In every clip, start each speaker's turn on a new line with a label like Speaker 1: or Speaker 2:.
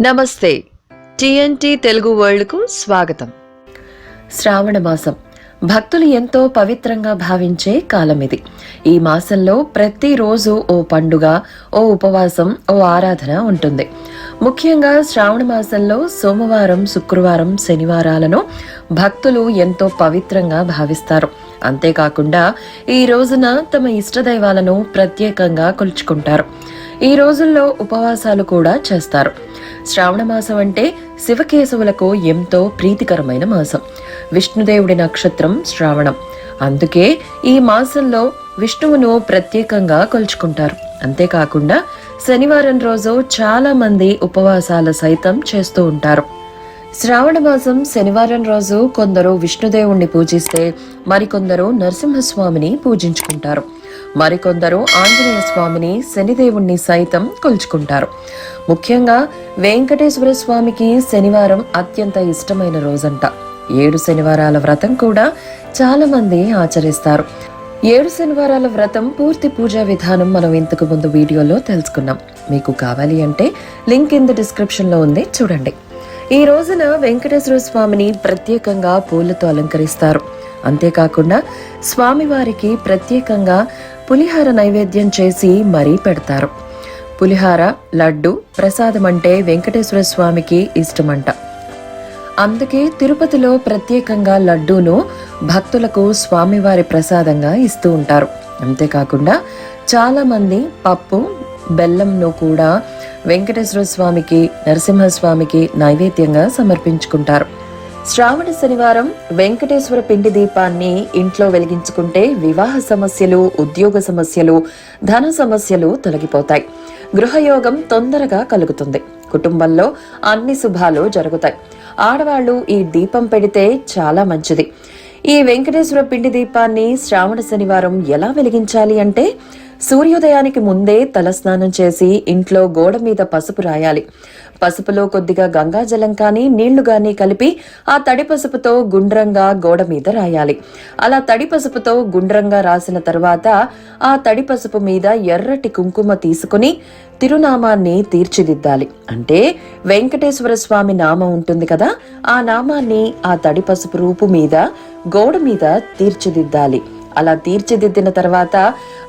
Speaker 1: నమస్తే. టిఎన్టి తెలుగు వరల్డ్కు స్వాగతం. శ్రావణ మాసం. భక్తులు ఎంతో పవిత్రంగా భావించే కాలం ఇది. ఈ మాసంలో ప్రతిరోజు ఓ పండుగ ఓ ఉపవాసం ఓ ఆరాధన ఉంటుంది. ముఖ్యంగా శ్రావణ మాసంలో సోమవారం శుక్రవారం శనివారాలను భక్తులు ఎంతో పవిత్రంగా భావిస్తారు. అంతేకాకుండా ఈ రోజున తమ ఇష్టదైవాలను ప్రత్యేకంగా కొలుచుకుంటారు. ఈ రోజుల్లో ఉపవాసాలు కూడా చేస్తారు. శ్రావణ మాసం అంటే శివకేశవులకు ఎంతో ప్రీతికరమైన మాసం. విష్ణుదేవుడి నక్షత్రం శ్రావణం. అందుకే ఈ మాసంలో విష్ణువును ప్రత్యేకంగా కొలుచుకుంటారు. అంతేకాకుండా శనివారం రోజు చాలా మంది ఉపవాసాలు సైతం చేస్తూ ఉంటారు. శ్రావణ మాసం శనివారం రోజు కొందరు విష్ణుదేవుణ్ణి పూజిస్తే మరికొందరు నరసింహస్వామిని పూజించుకుంటారు. మరికొందరు ఆంజనేయ స్వామిని శనిదేవుణ్ణి సైతం కొలుచుకుంటారు. ముఖ్యంగా వెంకటేశ్వర స్వామికి శనివారం అత్యంత ఇష్టమైన రోజంట. ఏడు శనివారాల వ్రతం కూడా చాలా మంది ఆచరిస్తారు. ఏడు శనివారాల వ్రతం పూర్తి పూజా విధానం మనం ఇంతకు ముందు వీడియోలో తెలుసుకున్నాం. మీకు కావాలి అంటే లింక్ ఇన్ ద డిస్క్రిప్షన్లో ఉంది చూడండి. ఈ రోజున వెంకటేశ్వర స్వామిని ప్రత్యేకంగా పూలతో అలంకరిస్తారు. అంతేకాకుండా స్వామివారికి ప్రత్యేకంగా పులిహార నైవేద్యం చేసి మరీ పెడతారు. పులిహార లడ్డు ప్రసాదం అంటే వెంకటేశ్వర స్వామికి ఇష్టమంట. అందుకే తిరుపతిలో ప్రత్యేకంగా లడ్డూను భక్తులకు స్వామివారి ప్రసాదంగా ఇస్తూ ఉంటారు. అంతేకాకుండా చాలామంది పప్పు బెల్లంను కూడా వెంకటేశ్వర స్వామికి నరసింహస్వామికి నైవేద్యంగా సమర్పించుకుంటారు. శ్రావణ శనివారం వెంకటేశ్వర పిండి దీపాన్ని ఇంట్లో వెలిగించుకుంటే వివాహ సమస్యలు ఉద్యోగ సమస్యలు ధన సమస్యలు తొలగిపోతాయి. గృహయోగం తొందరగా కలుగుతుంది. కుటుంబంలో అన్ని శుభాలు జరుగుతాయి. ఆడవాళ్ళు ఈ దీపం పెడితే చాలా మంచిది. ఈ వెంకటేశ్వర పిండి దీపాన్ని శ్రావణ శనివారం ఎలా వెలిగించాలి అంటే సూర్యోదయానికి ముందే తలస్నానం చేసి ఇంట్లో గోడ మీద పసుపు రాయాలి. పసుపులో కొద్దిగా గంగాజలం కానీ నీళ్ళు గాని కలిపి ఆ తడి పసుపుతో గుండ్రంగా గోడ మీద రాయాలి. అలా తడి పసుపుతో గుండ్రంగా రాసిన తర్వాత ఆ తడి పసుపు మీద ఎర్రటి కుంకుమ తీసుకుని తిరునామాన్ని తీర్చిదిద్దాలి. అంటే వెంకటేశ్వర స్వామి నామం ఉంటుంది కదా ఆ నామాన్ని ఆ తడి పసుపు రూపు మీద గోడ మీద తీర్చిదిద్దాలి. అలా తీర్చిదిద్దిన తర్వాత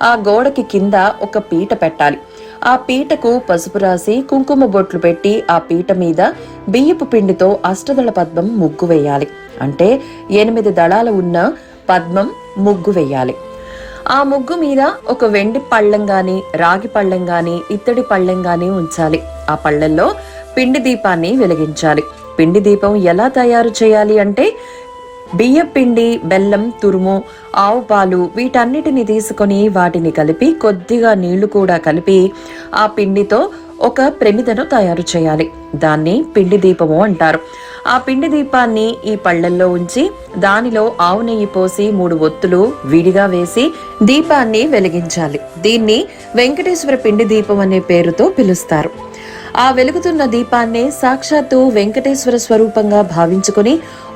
Speaker 1: ఆ గోడకి కింద ఒక పీట పెట్టాలి. ఆ పీటకు పసుపు రాసి కుంకుమ బొట్లు పెట్టి ఆ పీట మీద బియ్యపు పిండితో అష్టదళ పద్మం ముగ్గు వేయాలి. అంటే ఎనిమిది దళాలు ఉన్న పద్మం ముగ్గు వేయాలి. ఆ ముగ్గు మీద ఒక వెండి పళ్ళెం గాని రాగి పళ్ళం గాని ఇత్తడి పళ్ళెం గాని ఉంచాలి. ఆ పళ్ళల్లో పిండి దీపాన్ని వెలిగించాలి. పిండి దీపం ఎలా తయారు చేయాలి అంటే బియ్యం పిండి బెల్లం తురుము ఆవు పాలు వీటన్నిటిని తీసుకొని వాటిని కలిపి కొద్దిగా నీళ్ళు కూడా కలిపి ఆ పిండితో ఒక ప్రమిదను తయారు చేయాలి. దాన్ని పిండి దీపము అంటారు. ఆ పిండి దీపాన్ని ఈ పళ్ళల్లో ఉంచి దానిలో ఆవు నెయ్యి పోసి మూడు ఒత్తులు విడిగా వేసి దీపాన్ని వెలిగించాలి. దీన్ని వెంకటేశ్వర పిండి దీపం అనే పేరుతో పిలుస్తారు. ఆ వెలుగుతున్న దీపాన్నే సాక్షాత్తు వెంకటేశ్వర స్వరూపంగా భావించుకుని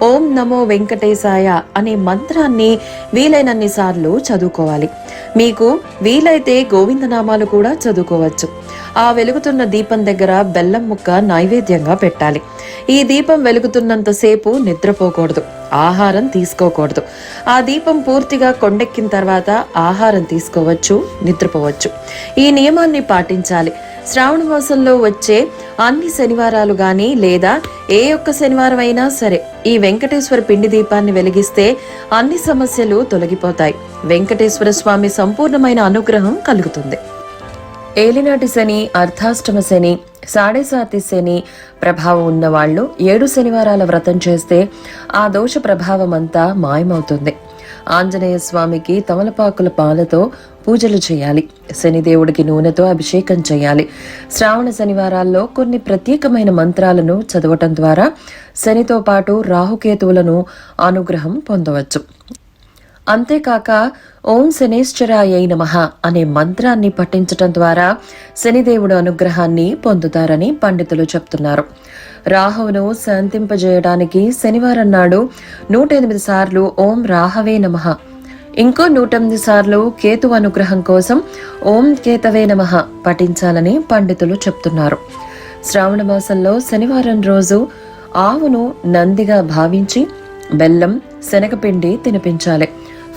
Speaker 1: ఓం నమో వెంకటేశాయ అనే మంత్రాన్ని వీలైనన్ని సార్లు చదువుకోవాలి. మీకు వీలైతే గోవిందనామాలు కూడా చదువుకోవచ్చు. ఆ వెలుగుతున్న దీపం దగ్గర బెల్లం ముక్క నైవేద్యంగా పెట్టాలి. ఈ దీపం వెలుగుతున్నంతసేపు నిద్రపోకూడదు. ఆహారం తీసుకోకూడదు. ఆ దీపం పూర్తిగా కొండెక్కిన తర్వాత ఆహారం తీసుకోవచ్చు నిద్రపోవచ్చు. ఈ నియమాన్ని పాటించాలి. శ్రావణ మాసంలో వచ్చే అన్ని శనివారాలు గాని లేదా ఏ ఒక్క శనివారం అయినా సరే ఈ వెంకటేశ్వర పిండి దీపాన్ని వెలిగిస్తే అన్ని సమస్యలు తొలగిపోతాయి. వెంకటేశ్వర స్వామి సంపూర్ణమైన అనుగ్రహం కలుగుతుంది. ఏలినాటి శని అర్ధాష్టమ శని సాడేసాతి శని ప్రభావం ఉన్న వాళ్ళు ఏడు శనివారాల వ్రతం చేస్తే ఆ దోష ప్రభావం అంతా మాయమవుతుంది. ఆంజనేయ స్వామికి తమలపాకుల పాలతో పూజలు చేయాలి. శనిదేవుడికి నూనెతో అభిషేకం చేయాలి. శ్రావణ శనివారాల్లో కొన్ని ప్రత్యేకమైన మంత్రాలను చదవటం ద్వారా శనితో పాటు రాహుకేతువులను అనుగ్రహం పొందవచ్చు. అంతేకాక ఓం శనేశ్వరాయ నమః అనే మంత్రాన్ని పఠించటం ద్వారా శనిదేవుడు అనుగ్రహాన్ని పొందుతారని పండితులు చెప్తున్నారు. రాహువును శాంతింపజేయడానికి శనివారం నాడు నూట ఎనిమిది సార్లు ఓం రాహవే నమః. ఇంకో నూటెనిమిది సార్లు కేతు అనుగ్రహం కోసం ఓం కేతవే నమః పఠించాలని పండితులు చెప్తున్నారు. శ్రావణ మాసంలో శనివారం రోజు ఆవును నందిగా భావించి బెల్లం శనగపిండి తినిపించాలి.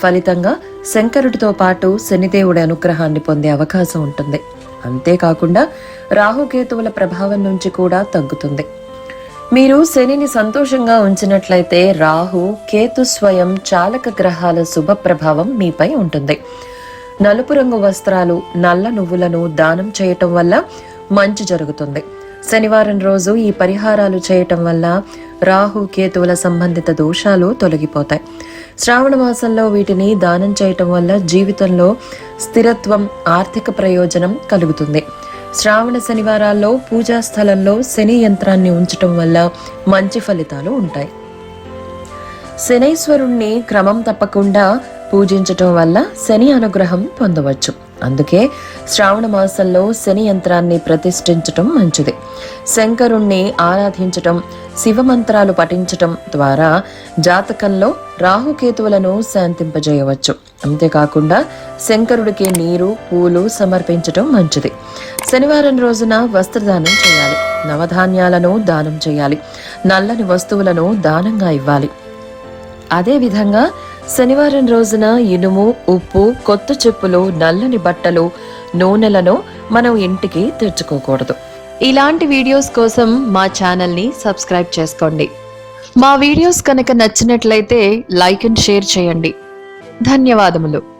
Speaker 1: ఫలితంగా శంకరుడితో పాటు శనిదేవుడి అనుగ్రహాన్ని పొందే అవకాశం ఉంటుంది. అంతేకాకుండా రాహుకేతువుల ప్రభావం నుంచి కూడా తగ్గుతుంది. మీరు శనిని సంతోషంగా ఉంచినట్లయితే రాహు కేతు స్వయం చాలక గ్రహాల శుభ ప్రభావం మీపై ఉంటుంది. నలుపు రంగు వస్త్రాలు నల్ల నువ్వులను దానం చేయటం వల్ల మంచి జరుగుతుంది. శనివారం రోజు ఈ పరిహారాలు చేయటం వల్ల రాహు కేతువుల సంబంధిత దోషాలు తొలగిపోతాయి. శ్రావణ మాసంలో వీటిని దానం చేయటం వల్ల జీవితంలో స్థిరత్వం ఆర్థిక ప్రయోజనం కలుగుతుంది. శ్రావణ శనివారాల్లో పూజా స్థలంలో శని యంత్రాన్ని ఉంచటం వల్ల మంచి ఫలితాలు ఉంటాయి. శనైశ్వరుణ్ణి క్రమం తప్పకుండా పూజించటం వల్ల శని అనుగ్రహం పొందవచ్చు. అందుకే శ్రావణ మాసంలో శని యంత్రాన్ని ప్రతిష్ఠించటం మంచిది. శంకరుణ్ణి ఆరాధించటం శివమంత్రాలు పఠించటం ద్వారా జాతకంలో రాహుకేతువులను శాంతింపజేయవచ్చు. అంతేకాకుండా శంకరుడికి నీరు పూలు సమర్పించటం మంచిది. శనివారం రోజున వస్త్రదానం చేయాలి. నవధాన్యాలను దానం చేయాలి. నల్లని వస్తువులను దానంగా ఇవ్వాలి. అదేవిధంగా శనివారం రోజున ఇనుము ఉప్పు కొత్త చెప్పులు నల్లని బట్టలు నూనెలను మనం ఇంటికి తెచ్చుకోకూడదు. ఇలాంటి వీడియోస్ కోసం మా ఛానల్ని సబ్స్క్రైబ్ చేసుకోండి. మా వీడియోస్ కనుక నచ్చినట్లయితే లైక్ అండ్ షేర్ చేయండి. ధన్యవాదములు.